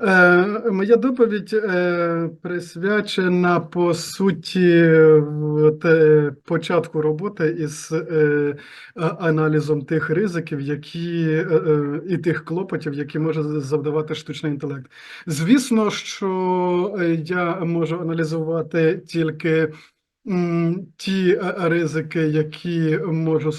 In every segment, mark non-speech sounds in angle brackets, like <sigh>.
Е, Моя доповідь е, присвячена по суті початку роботи із е, аналізом тих ризиків, які і тих клопотів, які може завдавати штучний інтелект. Звісно, що я можу аналізувати тільки. Ті ризики, які можу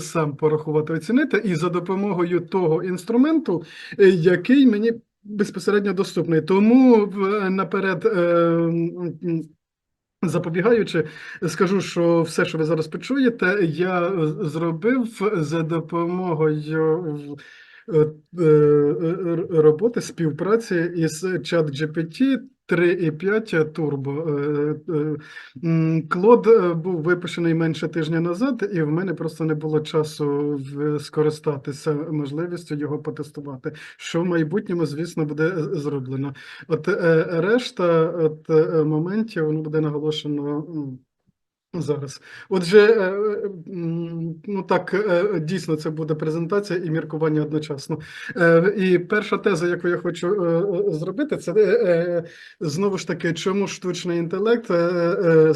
сам порахувати, оцінити, і за допомогою того інструменту, який мені безпосередньо доступний. Тому наперед. е, Запобігаючи, скажу, що все, що ви зараз почуєте, я зробив за допомогою е, е, роботи співпраці із ChatGPT 3.5 турбо. Е, е, Клод е, був випущений менше тижня назад, і в мене просто не було часу скористатися можливістю його потестувати. Що в майбутньому, звісно, буде е, зроблено. От е, решта от, е, моментів буде наголошено зараз. Отже, е, е, ну так, е, дійсно, це буде презентація і міркування одночасно. І перша теза, яку я хочу зробити, це знову ж таки, чому штучний інтелект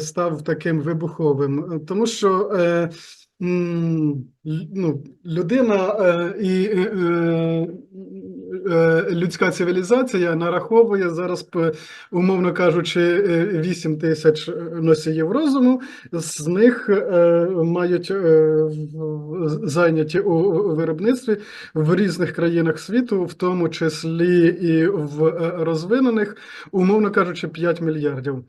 став таким вибуховим? Тому що ну, людина і людська цивілізація нараховує зараз, умовно кажучи, е, 8 тисяч носіїв розуму, з них е, мають е, зайняті у виробництві в різних країнах світу, в тому числі і в е, розвинених, умовно кажучи, 5 мільярдів.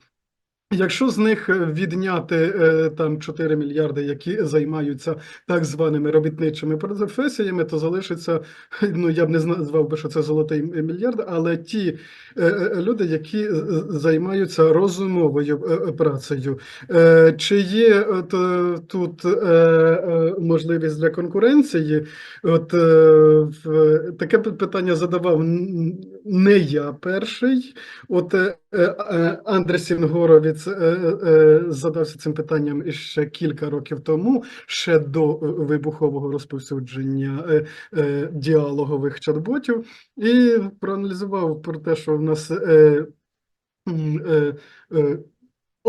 Якщо з них е, відняти е, там 4 мільярди, які займаються так званими робітничими професіями, то залишиться, <laughs> ну я б не назвав би, що це золотий мільярд, але ті е, люди, які займаються розумовою працею. Чи є от, тут можливість для конкуренції? От таке питання задавав не я перший. От е, е, е, Андресін Горовіц е, задався цим питанням ще кілька років тому, ще до вибухового розповсюдження діалогових чат-ботів, і проаналізував про те, що в нас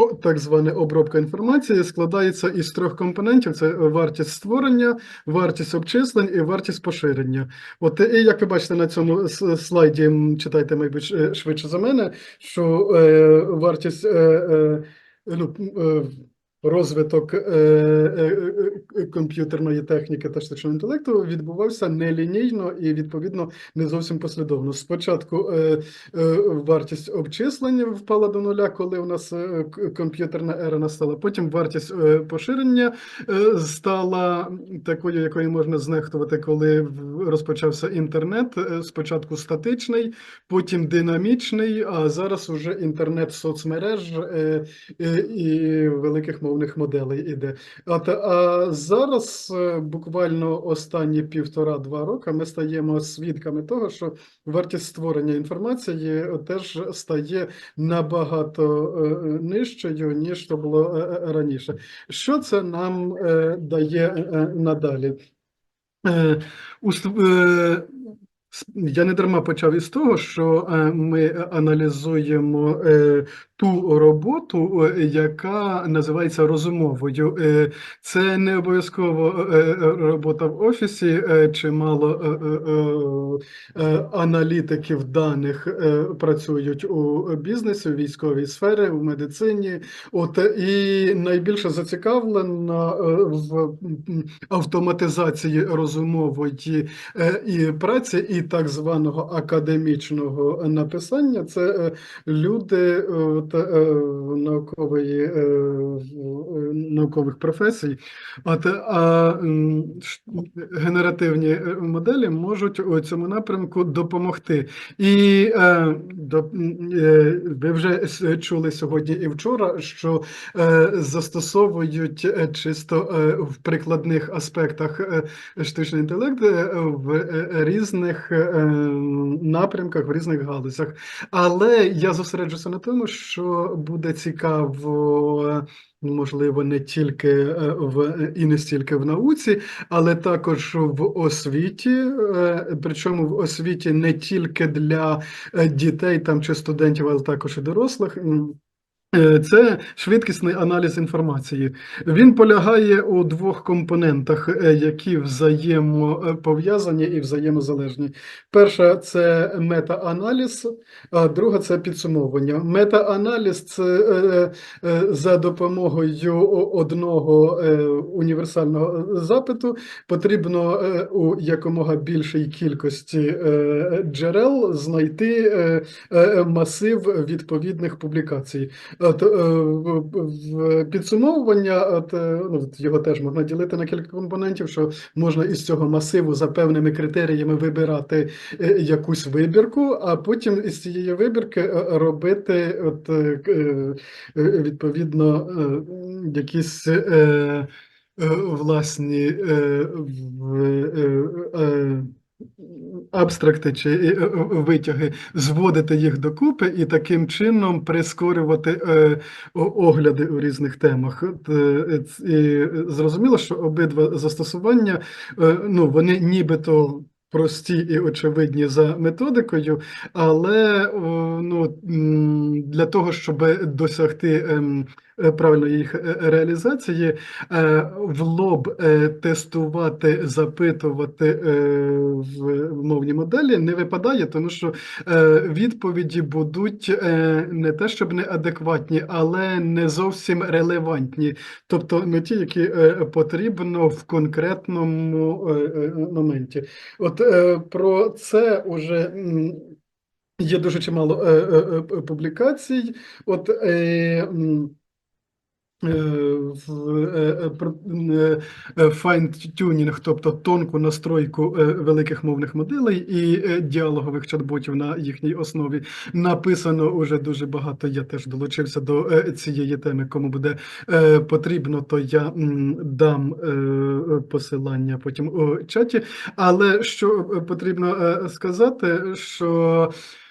так звана обробка інформації складається із трьох компонентів: це вартість створення, вартість обчислень і вартість поширення. От і як ви бачите на цьому слайді, читайте, мабуть, швидше за мене, що е, вартість е, е, ну, е, розвиток е, е, е, комп'ютерної техніки та штучного інтелекту відбувався нелінійно і відповідно не зовсім послідовно. Спочатку е, е, вартість обчислення впала до нуля, коли у нас е, комп'ютерна ера настала. Потім вартість е, поширення стала такою, якою можна знехтувати, коли розпочався інтернет. Спочатку статичний, потім динамічний, а зараз уже інтернет соцмереж е, е, і великих мовних моделей іде. От, а зараз е, буквально останні півтора-два роки ми стаємо свідками того, що вартість створення інформації теж стає набагато е, нижчою, ніж то було е, раніше. Що це нам дає надалі? Я не дарма почав із того, що ми аналізуємо ту роботу, е, яка називається розумовою. Е, Це не обов'язково е, робота в офісі, чимало аналітиків даних працюють у бізнесі, у військовій сфері, у медицині. От і найбільше зацікавлена в автоматизації розумової і праці, і так званого академічного написання. Це люди наукової, е, в- е, наукових професій. От, а генеративні е, моделі можуть у цьому напрямку допомогти. І ви вже чули сьогодні і вчора, що застосовують чисто в прикладних аспектах штучний інтелект в різних напрямках, в різних галузях. Але я зосереджуся на тому, що буде цікаво, можливо, не тільки е, в і не стільки в науці, але також в освіті. е, Причому в освіті не тільки для е, дітей там чи студентів, але також і дорослих. Е, Це швидкісний аналіз інформації. Він полягає у двох компонентах, е, які взаємопов'язані і взаємозалежні. Перша це мета-аналіз, а друга це підсумовування. Мета-аналіз це е, за допомогою одного універсального запиту потрібно у якомога більшій кількості джерел знайти масив відповідних публікацій. От, е, в- підсумовування, от, е, ну, його теж можна ділити на кілька компонентів, що можна із цього масиву за певними критеріями вибирати е, якусь вибірку, а потім із цієї вибірки робити от, відповідно якісь власні абстракти чи е, е, витяги, зводити їх докупи і таким чином прискорювати е, огляди у різних темах. Е, і зрозуміло, що обидва застосування, е, ну, вони нібито прості і очевидні за методикою, але ну, для того, щоб досягти е, правильної їх е, реалізації, е, в лоб тестувати, запитувати в мовній моделі не випадає, тому що відповіді будуть не те, щоб неадекватні, але не зовсім релевантні. Тобто не ті, які потрібно в конкретному моменті. От про це уже. Є дуже чимало е, е, публікацій. От е, fine-tuning, тобто тонку настройку е, великих мовних моделей і е, діалогових чат-ботів на їхній основі написано уже дуже багато. Я теж долучився до е, цієї теми. Кому буде е, потрібно, то я дам е, посилання потім у чаті. Але що е, потрібно е, сказати, що Е,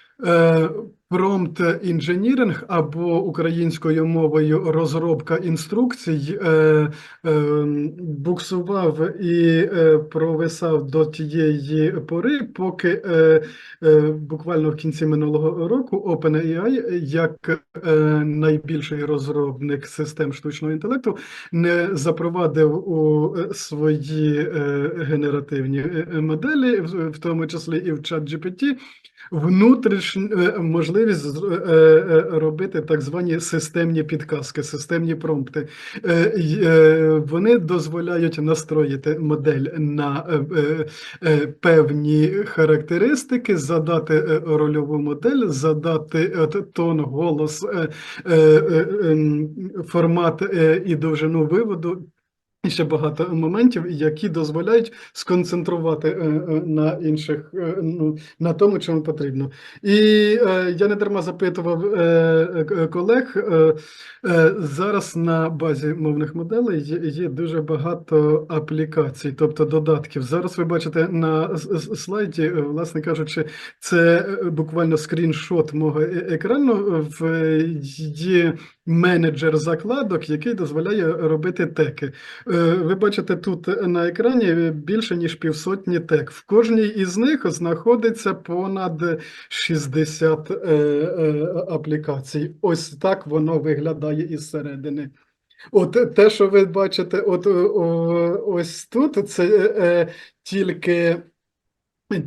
Промпт інженіринг або українською мовою розробка інструкцій е, е, буксував і е, провисав до тієї пори, поки е, е, буквально в кінці минулого року OpenAI, як е, найбільший розробник систем штучного інтелекту, не запровадив у е, свої е, генеративні е, моделі, в тому числі і в ChatGPT, внутрішню е, можливість е, е, робити так звані системні підказки, системні промпти. Вони дозволяють настроїти модель на певні характеристики, задати рольову модель, задати тон, голос, формат і довжину виводу. І ще багато моментів, які дозволяють сконцентрувати е, е, на інших, е, ну, на тому, чому потрібно. І я не дарма запитував колег. зараз на базі мовних моделей є, дуже багато аплікацій, тобто додатків. Зараз ви бачите на слайді, власне кажучи, це буквально скріншот мого екрану. В є менеджер закладок, який дозволяє робити теки. Е, Ви бачите тут на екрані більше ніж півсотні тек. В кожній із них знаходиться понад 60 е, е, аплікацій. Ось так воно виглядає із середини. От те, що ви бачите, от ось тут, це е, е, тільки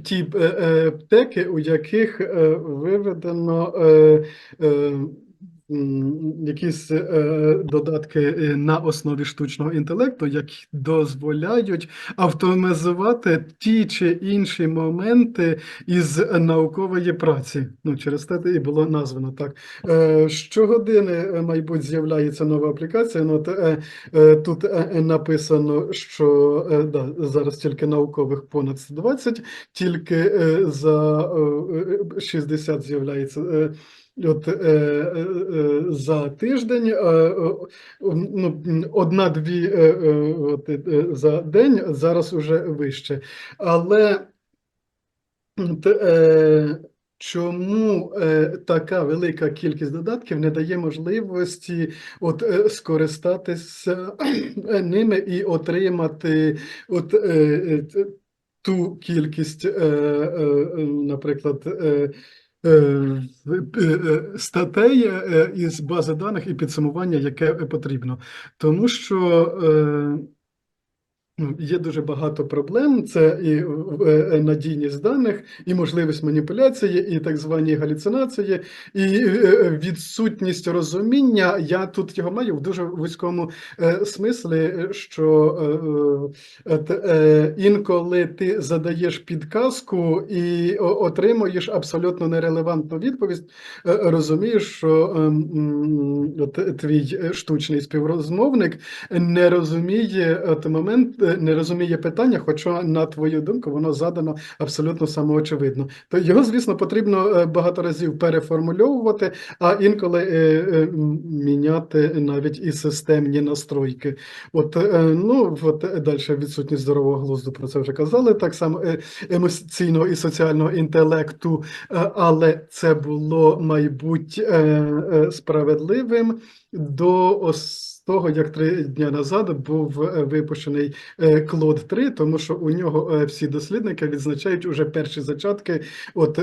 ті е, е, теки, у яких е, виведено е, е, якісь е, додатки е, на основі штучного інтелекту, які дозволяють автоматизувати ті чи інші моменти із наукової праці. Ну, через те і було названо так. Е, Щогодини, мабуть, з'являється нова аплікація. Ну, от, е, е, тут написано, що да, зараз тільки наукових понад 120, тільки за е, е, 60 з'являється. От е, е, е, за тиждень е, е, ну, одна-дві е, е, е, за день зараз уже вище. Але е, чому така велика кількість додатків не дає можливості от, скористатися ними і отримати от, ту кількість, наприклад, статей е, із бази даних і підсумування, яке потрібно. Тому що е, Є дуже багато проблем. Це і е, надійність даних, і можливість маніпуляції, і так звані галюцинації, і е, відсутність розуміння. Я тут його маю в дуже вузькому е, смислі, що е, е, е, інколи ти задаєш підказку і отримуєш абсолютно нерелевантну відповідь, е, розумієш, що ем, твій е, штучний співрозмовник не розуміє момент, е, не розуміє питання, хоча, на твою думку, воно задано абсолютно самоочевидно. То його, звісно, потрібно е, багато разів переформульовувати, а інколи е, е, міняти навіть і системні настройки. От, ну, от далі відсутність здорового глузду, про це вже казали, так само емоційного і соціального інтелекту, але це було, майбуть, справедливим до ос того, як три дня назад був е, випущений е, Клод 3, тому що у нього е, всі дослідники відзначають уже перші зачатки от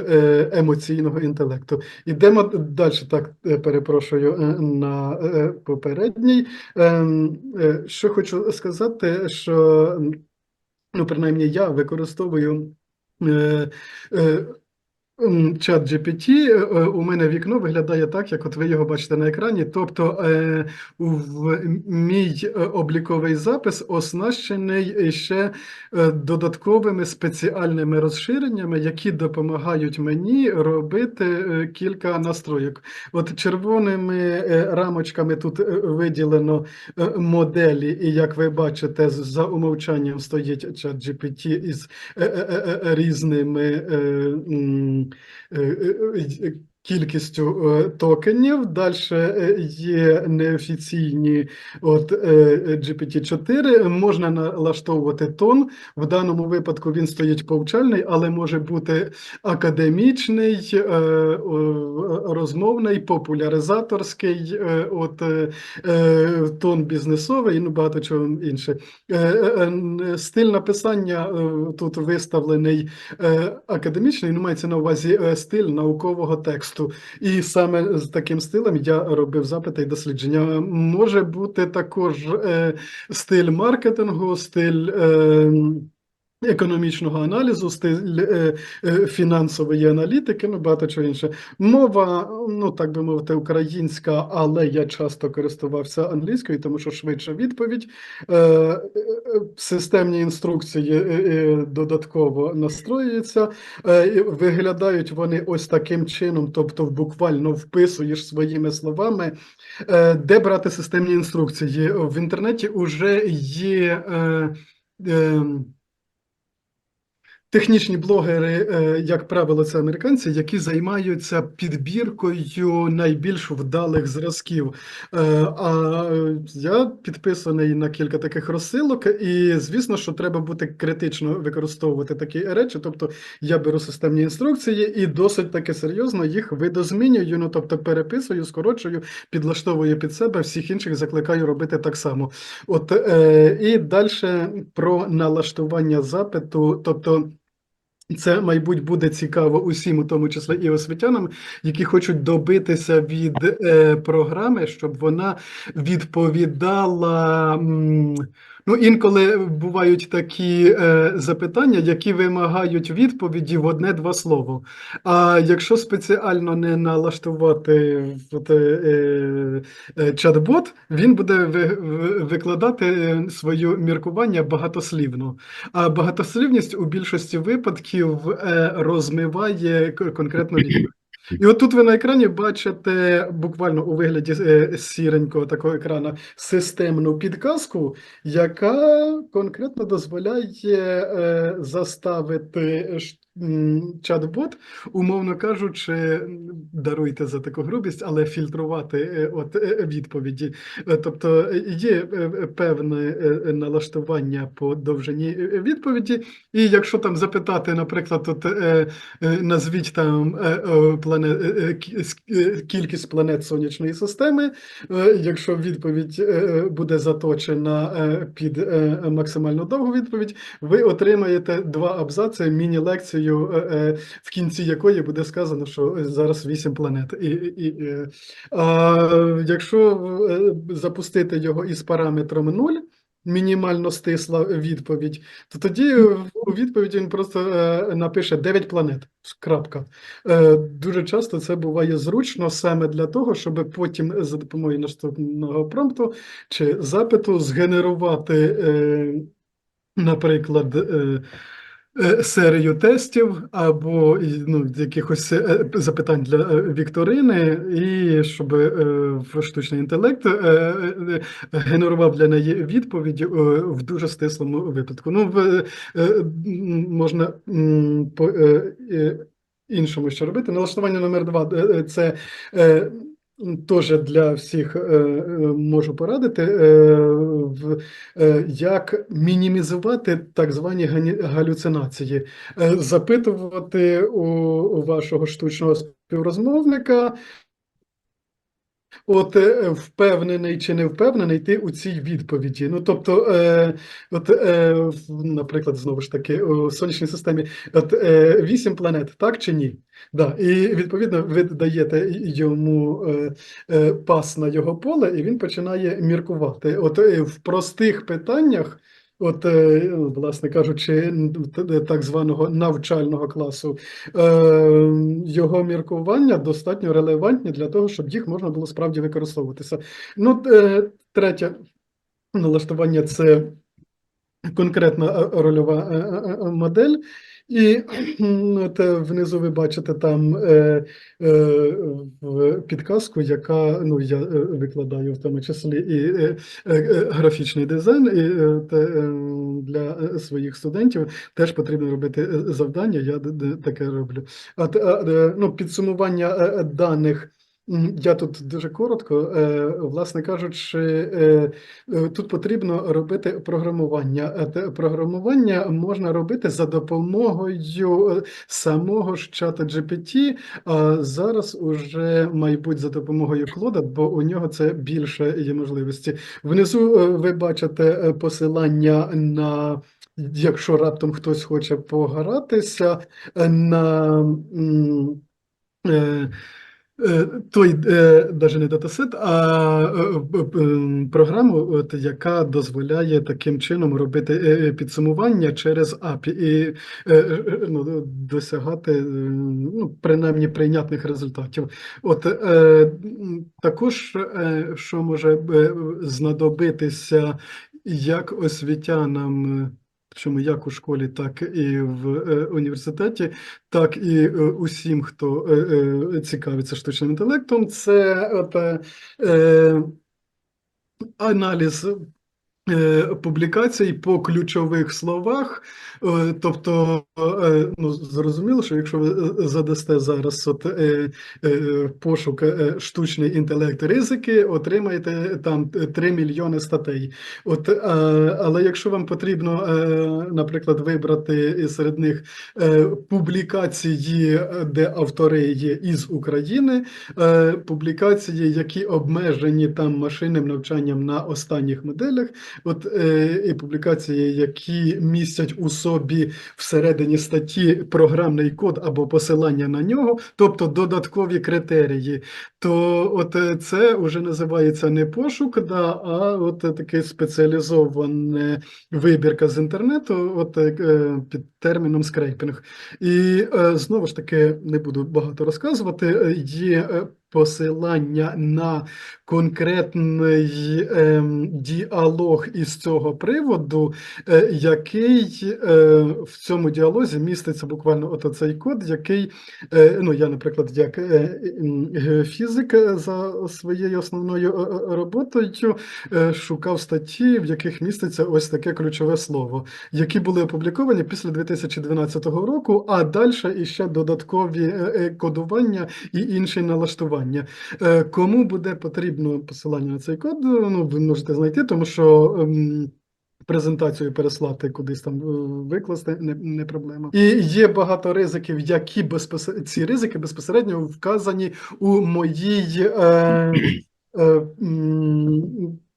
емоційного інтелекту. Ідемо далі. Так перепрошую на попередній. Ем, Що хочу сказати, що ну, принаймні я використовую. Чат GPT, е, е, у мене вікно виглядає так, як от ви його бачите на екрані. Тобто е, в мій обліковий запис оснащений ще додатковими спеціальними розширеннями, які допомагають мені робити кілька настроєк. От червоними рамочками тут виділено моделі, і як ви бачите, за умовчанням стоїть чат GPT із різними. Е, м, е, е, е, Кількістю е, токенів. Далі є неофіційні от е, GPT-4. Можна налаштовувати тон. В даному випадку він стоїть повчальний, але може бути академічний, е, розмовний, популяризаторський, е, от е, е, тон бізнесовий, ну багато чого інше. Е, е, е, Стиль написання е, тут виставлений е, академічний, ну мається на увазі е, стиль наукового тексту. І саме з таким стилем я робив запити і дослідження. Може бути також е, стиль маркетингу, стиль. Е, Економічного аналізу, стиль е, е, фінансової аналітики, ну багато чого інше. Мова, ну так би мовити, українська, але я часто користувався англійською, тому що швидша відповідь. Е, Системні інструкції додатково настроюються. Виглядають вони ось таким чином, тобто буквально вписуєш своїми словами, де брати системні інструкції. В інтернеті вже є. Технічні блогери, е, як правило, це американці, які займаються підбіркою найбільш вдалих зразків. Е, А я підписаний на кілька таких розсилок, і звісно, що треба бути критично використовувати такі речі. Тобто я беру системні інструкції і досить таки серйозно їх видозмінюю, ну тобто переписую, скорочую, підлаштовую під себе, всіх інших закликаю робити так само. От е, і далі про налаштування запиту, тобто. Це, мабуть, буде цікаво усім, у тому числі і освітянам, які хочуть добитися від е, програми, щоб вона відповідала. м, Ну, інколи бувають такі е, запитання, які вимагають відповіді в одне-два слова. А якщо спеціально не налаштувати от, е, е, чат-бот, він буде ви- ви- викладати е, своє міркування багатослівно. А багатослівність у більшості випадків е, розмиває конкретну відповідь. І от тут ви на екрані бачите буквально у вигляді е, сіренького такого екрана системну підказку, яка конкретно дозволяє е, заставити м, чат-бот, умовно кажучи, даруйте за таку грубість, але фільтрувати е, от е, відповіді. Е, Тобто є певне налаштування по довжині відповіді, і якщо там запитати, наприклад, от, назвіть там плане, кі- с- е, кількість планет сонячної системи, якщо відповідь буде заточена під максимально довгу відповідь, ви отримаєте два абзаци, міні-лекцію, е, е, в кінці якої буде сказано, що зараз вісім планет. І, і, е, а, якщо е, запустити його із параметром 0, мінімально стисла відповідь, то тоді у відповіді він просто е, напише 9 планет. Крапка. Е, Дуже часто це буває зручно саме для того, щоб потім за допомогою наступного промпту чи запиту згенерувати, е, наприклад, е, е, серію тестів або ну, якихось е, запитань для е, вікторини, і щоб е, штучний інтелект е, е, генерував для неї відповіді е, в дуже стислому випадку. Ну, е, можна по е, е, іншому що робити. Налаштування номер два е, е, це. Е, Теж для всіх е, е, можу порадити, е, в, як мінімізувати так звані галюцинації, запитувати у вашого штучного співрозмовника, От е, впевнений чи не впевнений ти у цій відповіді. Ну тобто, е, от, е, наприклад, знову ж таки, у сонячній системі от, е, вісім планет, так чи ні? Да. І відповідно ви даєте йому е, е, пас на його поле, і він починає міркувати. От е, в простих питаннях. От, е, власне кажучи, так званого навчального класу, е, його міркування достатньо релевантні для того, щоб їх можна було справді використовуватися. Ну, е, третє налаштування це конкретна рольова модель. І м, <clears throat> от е, внизу ви бачите там е, е, підказку, яка ну я е, викладаю в тому числі і е, е, е, графічний дизайн, і е, те, для своїх студентів теж потрібно робити завдання. Я таке роблю. А ну, підсумування даних. Я тут дуже коротко, Е, власне кажучи, е, Е, Тут потрібно робити програмування. Те Програмування можна робити за допомогою самого ж чата GPT, а зараз уже, мабуть, за допомогою Клода, бо у нього це більше є можливості. Внизу ви бачите посилання на. Якщо раптом хтось хоче погратися на Той е, навіть не датасет, а е, програму, яка дозволяє таким чином робити е, підсумування через API і е, е, ну, досягати е, ну, принаймні прийнятних результатів. От е, також, е, що може е, знадобитися як освітянам. Е, Причому як у школі, так і в е, університеті, так і е, усім, хто е, цікавиться штучним інтелектом, це от, аналіз публікацій по ключових словах. Е, Тобто, е, ну, зрозуміло, що якщо ви е, задасте зараз от, е, е, пошук е, штучний інтелект ризики, отримаєте там 3 мільйони статей. От, е, але якщо вам потрібно, е, наприклад, вибрати серед них е, публікації, е, де автори є із України, е, публікації, які обмежені там машинним навчанням на останніх моделях, от е, публікації, які містять у собі всередині статті програмний код або посилання на нього, тобто додаткові критерії, то от е, це вже називається не пошук, да, а от е, таке спеціалізоване вибірка з інтернету, от е, під терміном скрейпінг. І е, знову ж таки не буду багато розказувати. е, Є е, посилання на конкретний ем, діалог із цього приводу, е, який е, в цьому діалозі міститься буквально от цей код, який, е, ну я, наприклад, як е, геофізик е, за своєю основною е, е, роботою е, шукав статті, в яких міститься ось таке ключове слово, які були опубліковані після 2012 року, а далі іще додаткові е, е, кодування і інші налаштування. Е, Кому буде потрібно посилання на цей код, ну ви можете знайти, тому що. ем, Презентацію переслати кудись там е, викласти не, не проблема. І є багато ризиків, які безпосередньо ці ризики безпосередньо вказані у моїй е, е,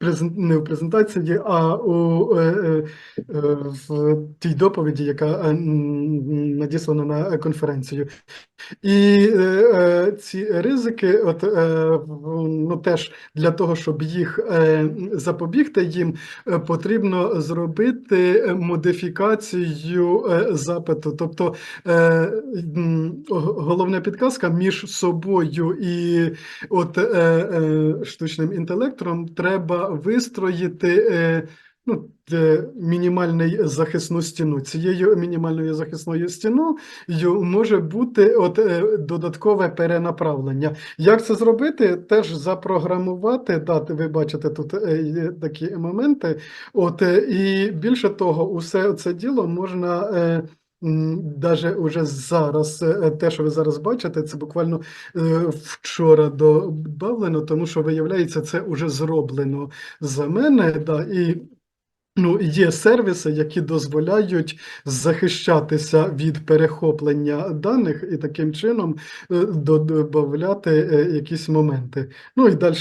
не в презентації, а у е, е, е, в тій доповіді, яка надіслана на конференцію. І ці ризики, от ну теж для того, щоб їх запобігти їм, потрібно зробити модифікацію запиту. Тобто головна підказка між собою і от штучним інтелектом треба вистроїти. Е, Ну, е, мінімальний захисну стіну. Цією мінімальною захисною стіною може бути от е, додаткове перенаправлення. Як це зробити? Теж запрограмувати, дати, ви бачите, тут є такі моменти. От, і більше того, усе це діло можна. Е, Даже уже зараз, е, те, що ви зараз бачите, це буквально е, вчора додавлено, тому що виявляється, це вже зроблено за мене. Да, і Ну, є сервіси, які дозволяють захищатися від перехоплення даних і таким чином е, додавати е, якісь моменти. Ну і далі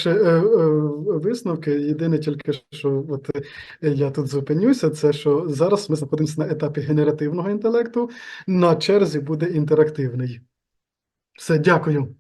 висновки. Єдине тільки, що от е, я тут зупинюся, це що зараз ми знаходимося на етапі генеративного інтелекту, на черзі буде інтерактивний. Все, дякую.